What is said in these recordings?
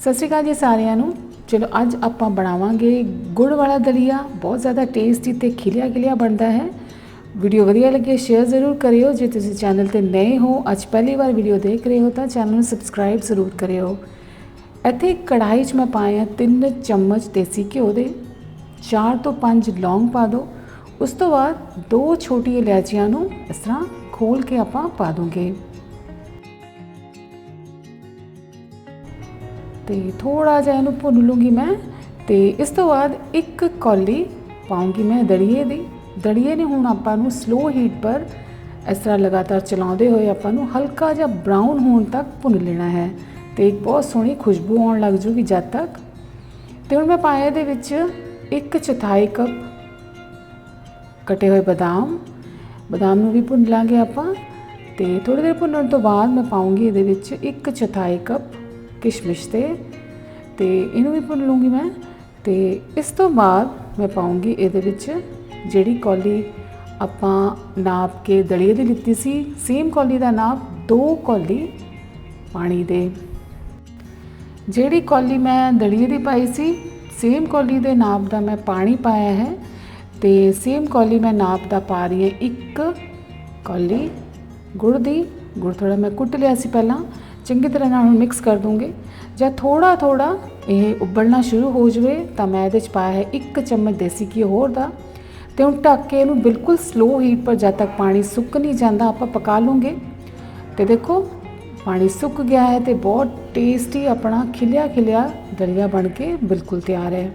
ਸਤਿ ਸ਼੍ਰੀ ਅਕਾਲ ਜੀ ਸਾਰਿਆਂ ਨੂੰ। ਚਲੋ ਅੱਜ ਆਪਾਂ ਬਣਾਵਾਂਗੇ ਗੁੜ ਵਾਲਾ ਦਲੀਆ। ਬਹੁਤ ਜ਼ਿਆਦਾ ਟੇਸਟੀ ਤੇ ਖਿਲਿਆ ਖਿਲਿਆ ਬਣਦਾ ਹੈ। ਵੀਡੀਓ ਵਧੀਆ ਲੱਗੇ ਸ਼ੇਅਰ ਜ਼ਰੂਰ ਕਰਿਓ। ਜੇ ਤੁਸੀਂ ਚੈਨਲ ਤੇ ਨਏ ਹੋ, ਅੱਜ ਪਹਿਲੀ ਵਾਰ ਵੀਡੀਓ ਦੇਖ ਰਹੇ ਹੋ ਤਾਂ ਚੈਨਲ ਨੂੰ ਸਬਸਕ੍ਰਾਈਬ ਜ਼ਰੂਰ ਕਰਿਓ। ਇੱਥੇ ਇੱਕ ਕੜਾਹੀ 'ਚ ਮੈਂ ਪਾਏ ਆ 3 ਚਮਚ ਦੇਸੀ ਘਿਓ ਦੇ। 4 ਤੋਂ 5 ਲੌਂਗ ਪਾ ਦਿਓ ਉਸ ਤੋਂ ਬਾਅਦ ਦੋ ਛੋਟੀ ਇਲਾਇਚੀਆਂ ਨੂੰ ਇਸ ਤਰ੍ਹਾਂ ਖੋਲ ਕੇ ਆਪਾਂ ਪਾ ਦੋਗੇ। ਤੇ ਥੋੜਾ ਜਿਹਾ ਇਹਨੂੰ ਭੁੰਨ ਲੂੰਗੀ ਮੈਂ ਤੇ ਇਸ ਤੋਂ ਬਾਅਦ ਇੱਕ ਕੌਲੀ ਪਾਉਂਗੀ ਮੈਂ ਦੜੀਏ ਦੀ। ਦੜੀਏ ਨੇ ਹੁਣ ਆਪਾਂ ਨੂੰ ਸਲੋ ਹੀਟ ਪਰ ਇਸ ਤਰ੍ਹਾਂ ਲਗਾਤਾਰ ਚਲਾਉਂਦੇ ਹੋਏ ਆਪਾਂ ਨੂੰ ਹਲਕਾ ਜਿਹਾ ਬ੍ਰਾਊਨ ਹੋਣ ਤੱਕ ਭੁੰਨ ਲੈਣਾ ਹੈ ਤੇ ਇੱਕ ਬਹੁਤ ਸੋਹਣੀ ਖੁਸ਼ਬੂ ਆਉਣ ਲੱਗ ਜੂਗੀ ਜਦ ਤੱਕ। ਤੇ ਹੁਣ ਮੈਂ ਪਾਇਆ ਇਹਦੇ ਵਿੱਚ ਇੱਕ ਚੌਥਾਈ ਕੱਪ ਕਟੇ ਹੋਏ ਬਦਾਮ। ਬਦਾਮ ਨੂੰ ਵੀ ਭੁੰਨ ਲਾਂਗੇ ਆਪਾਂ ਤੇ ਥੋੜੀ ਦੇਰ ਭੁੰਨਣ ਤੋਂ ਬਾਅਦ ਮੈਂ ਪਾਉਂਗੀ ਇਹਦੇ ਵਿੱਚ ਇੱਕ ਚੌਥਾਈ ਕੱਪ ਕਿਸ਼ਮਿਸ਼ ਤੇ ਤੇ ਇਹਨੂੰ ਵੀ ਭੁੰਨ ਲੂੰਗੀ ਮੈਂ, ਤੇ ਇਸ ਤੋਂ ਬਾਅਦ ਮੈਂ ਪਾਉਂਗੀ ਇਹਦੇ ਵਿੱਚ ਜਿਹੜੀ ਕੌਲੀ ਆਪਾਂ ਨਾਪ ਕੇ ਦਲੀਏ ਦੀ ਲਿੱਤੀ ਸੀ ਸੇਮ ਕੌਲੀ ਦਾ ਨਾਪ ਦੋ ਕੌਲੀ ਪਾਣੀ ਦੇ। ਜਿਹੜੀ ਕੌਲੀ ਮੈਂ ਦਲੀਏ ਦੀ ਪਾਈ ਸੀ ਸੇਮ ਕੌਲੀ ਦੇ ਨਾਪ ਦਾ ਮੈਂ ਪਾਣੀ ਪਾਇਆ ਹੈ, ਤੇ ਸੇਮ ਕੌਲੀ ਮੈਂ ਨਾਪ ਦਾ ਪਾ ਰਹੀ ਹਾਂ ਇੱਕ ਕੌਲੀ ਗੁੜ ਦੀ, ਗੁੜ ਥੋੜਾ ਮੈਂ ਕੁੱਟ ਲਿਆ ਸੀ ਪਹਿਲਾਂ ਚੰਗੀ ਤਰ੍ਹਾਂ ਨਾਲ ਹੁਣ ਮਿਕਸ ਕਰ ਦੂੰਗੇ। ਜਦ ਥੋੜਾ ਥੋੜਾ ਇਹ ਉਬਲਣਾ ਸ਼ੁਰੂ ਹੋ ਜਵੇ ਤਾਂ ਮੈਂ ਇਹਦੇ ਚ ਪਾਇਆ ਹੈ ਇੱਕ ਚਮਚ ਦੇਸੀ ਘੀ ਹੋਰ ਦਾ। ਤੇ ਹੁਣ ਢੱਕ ਕੇ ਇਹਨੂੰ ਬਿਲਕੁਲ ਸਲੋ ਹੀਟ ਪਰ ਜਦ ਤੱਕ ਪਾਣੀ ਸੁੱਕ ਨਹੀਂ ਜਾਂਦਾ ਆਪਾਂ ਪਕਾ ਲੂੰਗੇ। ਤੇ ਦੇਖੋ, ਪਾਣੀ ਸੁੱਕ ਗਿਆ ਹੈ ਤੇ ਬਹੁਤ ਟੇਸਟੀ ਆਪਣਾ ਖਿਲਿਆ ਖਿਲਿਆ ਦਲੀਆ ਬਣ ਕੇ ਬਿਲਕੁਲ ਤਿਆਰ ਹੈ।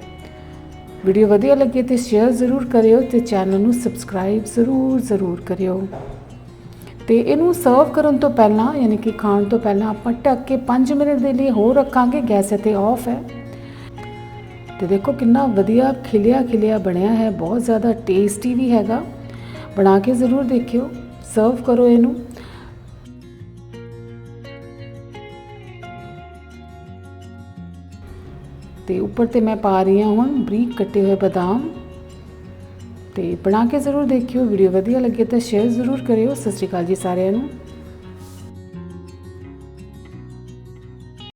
ਵੀਡੀਓ ਵਧੀਆ ਲੱਗੇ ਤੇ ਸ਼ੇਅਰ ਜ਼ਰੂਰ ਕਰਿਓ ਤੇ ਚੈਨਲ ਨੂੰ ਸਬਸਕ੍ਰਾਈਬ ਜ਼ਰੂਰ ਜ਼ਰੂਰ ਕਰਿਓ। ਤੇ ਇਹਨੂੰ ਸਰਵ ਕਰਨ ਤੋਂ ਪਹਿਲਾਂ, ਯਾਨੀ ਕਿ ਖਾਣ ਤੋਂ ਪਹਿਲਾਂ ਆਪਾਂ ਢੱਕ ਕੇ 5 ਮਿੰਟ ਦੇ ਲਈ ਹੋਰ ਰੱਖਾਂਗੇ, ਗੈਸ ਇੱਥੇ ਆਫ ਹੈ। ਤੇ ਦੇਖੋ ਕਿੰਨਾ ਵਧੀਆ ਖਿਲਿਆ ਖਿਲਿਆ ਬਣਿਆ ਹੈ, ਬਹੁਤ ਜ਼ਿਆਦਾ ਟੇਸਟੀ ਵੀ ਹੈਗਾ। ਬਣਾ ਕੇ ਜ਼ਰੂਰ ਦੇਖਿਓ ਸਰਵ ਕਰੋ ਇਹਨੂੰ। ਤੇ ਉੱਪਰ ਤੇ ਮੈਂ ਪਾ ਰਹੀ ਹਾਂ ਹੁਣ ਬਰੀਕ ਕੱਟੇ ਹੋਏ ਬਦਾਮ। ਤੇ ਬਣਾ ਕੇ ਜ਼ਰੂਰ ਦੇਖਿਓ, ਵੀਡੀਓ ਵਧੀਆ ਲੱਗੇ ਤਾਂ ਸ਼ੇਅਰ ਜ਼ਰੂਰ ਕਰਿਓ। ਸਤਿ ਸ਼੍ਰੀ ਅਕਾਲ ਜੀ ਸਾਰਿਆਂ ਨੂੰ।